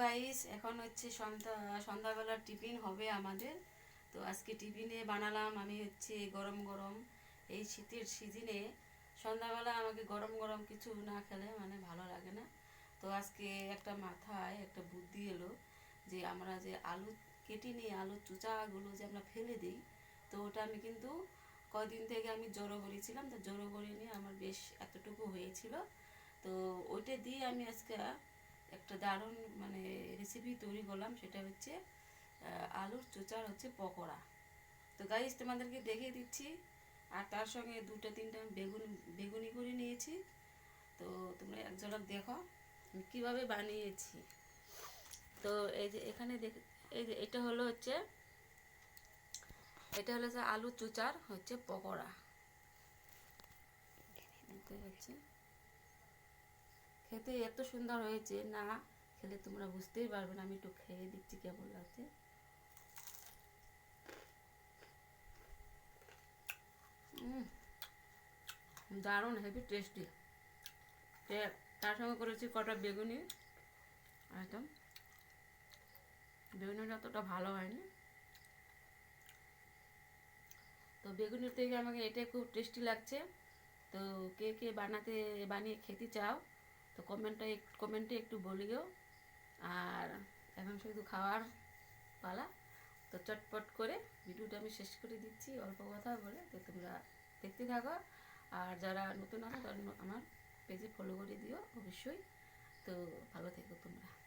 Guys এখন হচ্ছে সন্ধ্যা, সন্ধ্যাবেলার টিফিন হবে আমাদের। তো আজকে টিফিনে বানালাম আমি হচ্ছে গরম গরম। এই শীতের সিজনে সন্ধ্যাবেলা আমাকে গরম গরম কিছু না খেলে মানে ভালো লাগে না। তো আজকে একটা মাথায় একটা বুদ্ধি এলো যে আমরা যে আলু কেটে নিয়ে আলুর চুচাগুলো যে আমরা ফেলে দিই, তো ওটা আমি কিন্তু কদিন থেকে আমি জড়ো করেছিলাম। তো জড়ো করে নিয়ে আমার বেশ এতটুকু হয়েছিল। তো ওইটা দিয়ে আমি আজকে একটা দারুণ মানে রেসিপি তৈরি করলাম, সেটা হচ্ছে আলুর চোচার হচ্ছে পকোড়া। তো গাইস তোমাদেরকে দেখিয়ে দিচ্ছি, আর তার সঙ্গে দুটো তিনটা বেগুন, বেগুনি করে নিয়েছি। তো তোমরা এক ঝলক দেখো কীভাবে বানিয়েছি। তো এই যে এখানে দেখ, এই যে এটা হলো হচ্ছে, এটা হলো যে আলু চুচার হচ্ছে পকোড়া। পাচ্ছি? খেতে এত সুন্দর হয়েছে, না খেলে তোমরা বুঝতেই পারবে না, আমি একটু খেয়ে দিচ্ছি কেমন লাগছে। দারুণ হেভি টেস্টি তার সঙ্গে করেছি কটা বেগুনি, একদম। বেগুনিটা অতটা ভালো হয়নি। তো বেগুনের থেকে আমাকে এটা খুব টেস্টি লাগছে। তো কে কে বানাতে, বানিয়ে খেতে চাও তো কমেন্টটা কমেন্টে একটু বলিও। আর এখন শুধু খাওয়ার পালা। তো চটপট করে ভিডিওটা আমি শেষ করে দিচ্ছি অল্প কথা বলে। তো তোমরা দেখতে থাকো। আর যারা নতুন আছো তারা আমার পেজে ফলো করে দিও অবশ্যই। তো ভালো থেকো তোমরা।